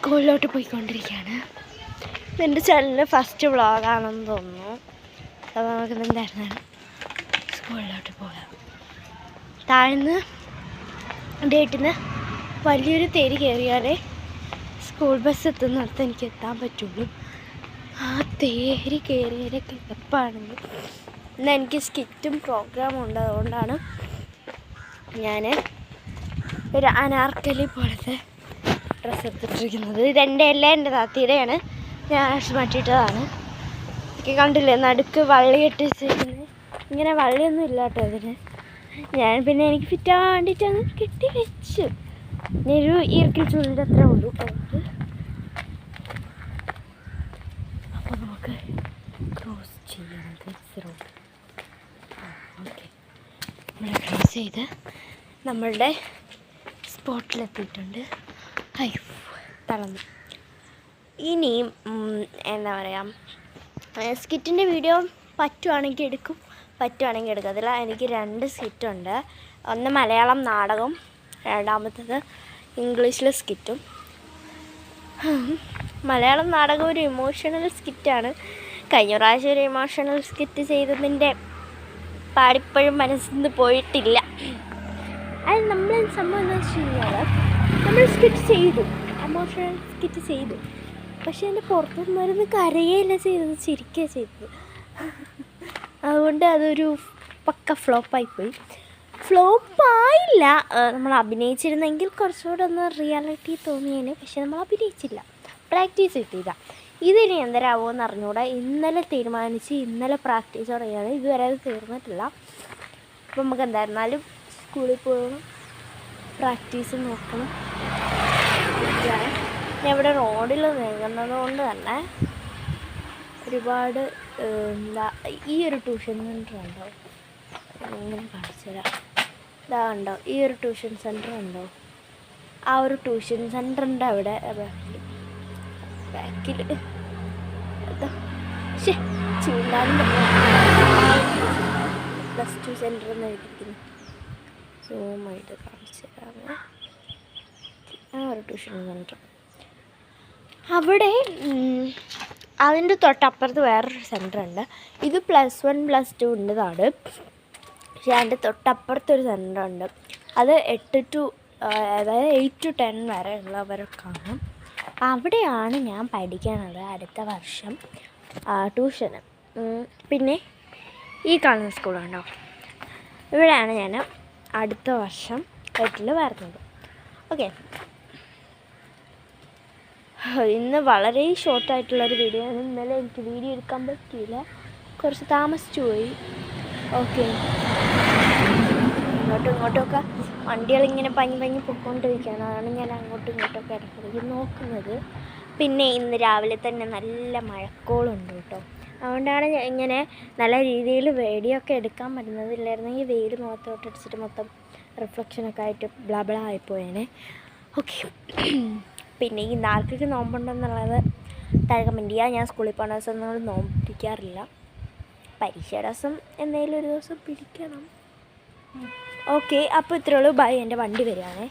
സ്കൂളിലോട്ട് പോയിക്കൊണ്ടിരിക്കുകയാണ്. എന്റെ ചാനലിന്റെ ഫസ്റ്റ് വ്ളോഗാണെന്ന് തോന്നുന്നു. അപ്പോൾ നമുക്ക് എന്തായിരുന്നാണ് സ്കൂളിലോട്ട് പോകാം. താഴ്ന്ന് ഡേറ്റിൽ നിന്ന് വലിയൊരു തേര് കയറിയാലേ സ്കൂൾ ബസ് എത്തുന്നിടത്ത് എനിക്ക് എത്താൻ പറ്റുള്ളൂ. ആ തേര് കയറിയാലൊക്കെ എപ്പാണെങ്കിൽ ഇന്ന് എനിക്ക് സ്കിറ്റും പ്രോഗ്രാമും ഉണ്ട്. അതുകൊണ്ടാണ് ഞാൻ ഒരു അനാർക്കലി പോലത്തെ ഡ്രസ്സ് എടുത്തിട്ടിരിക്കുന്നത്. ഇതെന്റെ എല്ലാം എന്റെ താത്തിയുടെയാണ്. ഞാൻ മാറ്റിയിട്ടതാണ് എനിക്ക് കണ്ടില്ലേ നടുക്ക് വള്ളി കെട്ടി വെച്ചിരിക്കുന്നത് ഇങ്ങനെ വള്ളിയൊന്നും ഇല്ല കേട്ടോ അതിന് ഞാൻ പിന്നെ എനിക്ക് ഫിറ്റാവാൻ വേണ്ടിയിട്ട് അങ്ങ് കെട്ടി വെച്ചു ഞാനൊരു ഈർക്കിൽ ചുള്ളിന്റെ അത്രേ ഉള്ളൂ അതുകൊണ്ട് അപ്പോൾ നമുക്ക് ക്രോസ് ചെയ്യാം ഓക്കെ നമ്മൾ ക്രോസ് ചെയ്ത് നമ്മളുടെ സ്പോട്ടിലെത്തിയിട്ടുണ്ട് തളർന്നു. ഇനി എന്താ പറയുക സ്കിറ്റിന്റെ വീഡിയോ പറ്റുവാണെങ്കിൽ എടുക്കും പറ്റുവാണെങ്കിൽ എടുക്കും. അതിൽ എനിക്ക് രണ്ട് സ്കിറ്റുണ്ട്. ഒന്ന് മലയാളം നാടകം രണ്ടാമത്തത് ഇംഗ്ലീഷിലെ സ്കിറ്റും. മലയാളം നാടകം ഒരു ഇമോഷണൽ സ്കിറ്റാണ് കഴിഞ്ഞ പ്രാവശ്യം ഒരു ഇമോഷണൽ സ്കിറ്റ് ചെയ്തതിന്റെ പാടിപ്പോഴും മനസ്സിൽ നിന്ന് പോയിട്ടില്ല. അത് നമ്മൾ സംഭവം എന്താ വെച്ച് കഴിഞ്ഞാൽ നമ്മൾ സ്കിറ്റ് ചെയ്തു. എമോഷണൽ സ്കിറ്റ് ചെയ്തു. പക്ഷെ എന്റെ പുറത്തു നിന്നിരുന്ന് കരയല്ല ചെയ്തത് ചിരിക്കുക ചെയ്തത്. അതുകൊണ്ട് അതൊരു പക്ക ഫ്ലോപ്പായിപ്പോയി ഫ്ലോപ്പായില്ല നമ്മൾ അഭിനയിച്ചിരുന്നെങ്കിൽ കുറച്ചുകൂടെ ഒന്ന് റിയാലിറ്റി തോന്നിയേനെ. പക്ഷെ നമ്മൾ അഭിനയിച്ചില്ല. പ്രാക്ടീസ് കിട്ടിയില്ല. ഇതിനി എന്ന് അറിഞ്ഞുകൂടെ ഇന്നലെ തീരുമാനിച്ച് ഇന്നലെ പ്രാക്ടീസ് തുടങ്ങിയാണ്. ഇതുവരെ അത് തീർന്നിട്ടില്ല. അപ്പം നമുക്ക് എന്തായിരുന്നാലും സ്കൂളിൽ പോകണം പ്രാക്ടീസ് നോക്കണം. ഞാൻ ഇവിടെ റോഡിൽ നീങ്ങുന്നത് കൊണ്ട് തന്നെ ഒരുപാട് എന്താ ഈ ഒരു ട്യൂഷൻ സെന്റർ ഉണ്ടോ? ഇങ്ങനെ കാണിച്ചു തരാം. ഇതാ ഉണ്ടോ ഈ ഒരു ട്യൂഷൻ സെന്റർ ഉണ്ടോ? ആ ഒരു ട്യൂഷൻ സെന്ററിന്റെ അവിടെ ബാക്കിൽ ബാക്കിൽ. പ്ലസ് ടു സെന്റർ എന്ന് എഴുതിയിരിക്കുന്നു. സൂമായിട്ട് കാണിച്ചു തരാമേ. ആ ഒരു ട്യൂഷൻ സെന്റർ അവിടെ അതിന്റെ തൊട്ടപ്പുറത്ത് വേറൊരു സെന്റർ ഉണ്ട് ഇത് പ്ലസ് വൺ പ്ലസ് ടു ഉണ്ടതാണ് പക്ഷേ അതിന്റെ തൊട്ടപ്പുറത്തൊരു സെന്റർ ഉണ്ട് അത് എട്ട് ടു അതായത് എയ്റ്റ് ടു ടെൻ വരെ ഉള്ളവർക്കാണ് അവിടെയാണ് ഞാൻ പഠിക്കുന്നത് അടുത്ത വർഷം ട്യൂഷന്. പിന്നെ ഈ കാണുന്ന സ്കൂളുണ്ടോ? ഇവിടെയാണ് ഞാൻ അടുത്ത വർഷം എട്ടിൽ വരുന്നത്. ഓക്കെ ഇന്ന് വളരെ ഷോർട്ടായിട്ടുള്ളൊരു വീഡിയോ ആണ്. ഇന്നലെ എനിക്ക് വീഡിയോ എടുക്കാൻ പറ്റിയില്ല. കുറച്ച് താമസിച്ചു പോയി. ഓക്കെ ഇങ്ങോട്ടും ഇങ്ങോട്ടുമൊക്കെ വണ്ടികളിങ്ങനെ പഞ്ഞി പഞ്ഞി പൊയ്ക്കൊണ്ടിരിക്കുകയാണ് അതാണ് ഞാൻ അങ്ങോട്ടും ഇങ്ങോട്ടൊക്കെ ഇടയ്ക്കിടയ്ക്ക് നോക്കുന്നത്. പിന്നെ ഇന്ന് രാവിലെ തന്നെ നല്ല മഴക്കോളുണ്ട് കേട്ടോ. അതുകൊണ്ടാണ് ഇങ്ങനെ നല്ല രീതിയിൽ വീഡിയോ ഒക്കെ എടുക്കാൻ പറ്റുന്നത് ഇല്ലായിരുന്നെങ്കിൽ വെയിൽ മുഖത്തോട്ട് അടിച്ചിട്ട് മൊത്തം റിഫ്ലക്ഷനൊക്കെ ആയിട്ട് ബ്ലബിള ആയിപ്പോയേനെ. ഓക്കെ പിന്നെ ഈ നാൽക്കൊക്കെ നോമ്പുണ്ടെന്നുള്ളത് താഴെ കമന്റ് ചെയ്യുക ഞാൻ സ്കൂളിൽ പോകുന്ന ദിവസം നമ്മൾ നോമ്പ് പിടിക്കാറില്ല പരീക്ഷ ദിവസം എന്തെങ്കിലും ഒരു ദിവസം പിടിക്കണം. ഓക്കെ അപ്പോൾ ഇത്രയുള്ളൂ ബൈ എന്റെ വണ്ടി വരികയാണേ.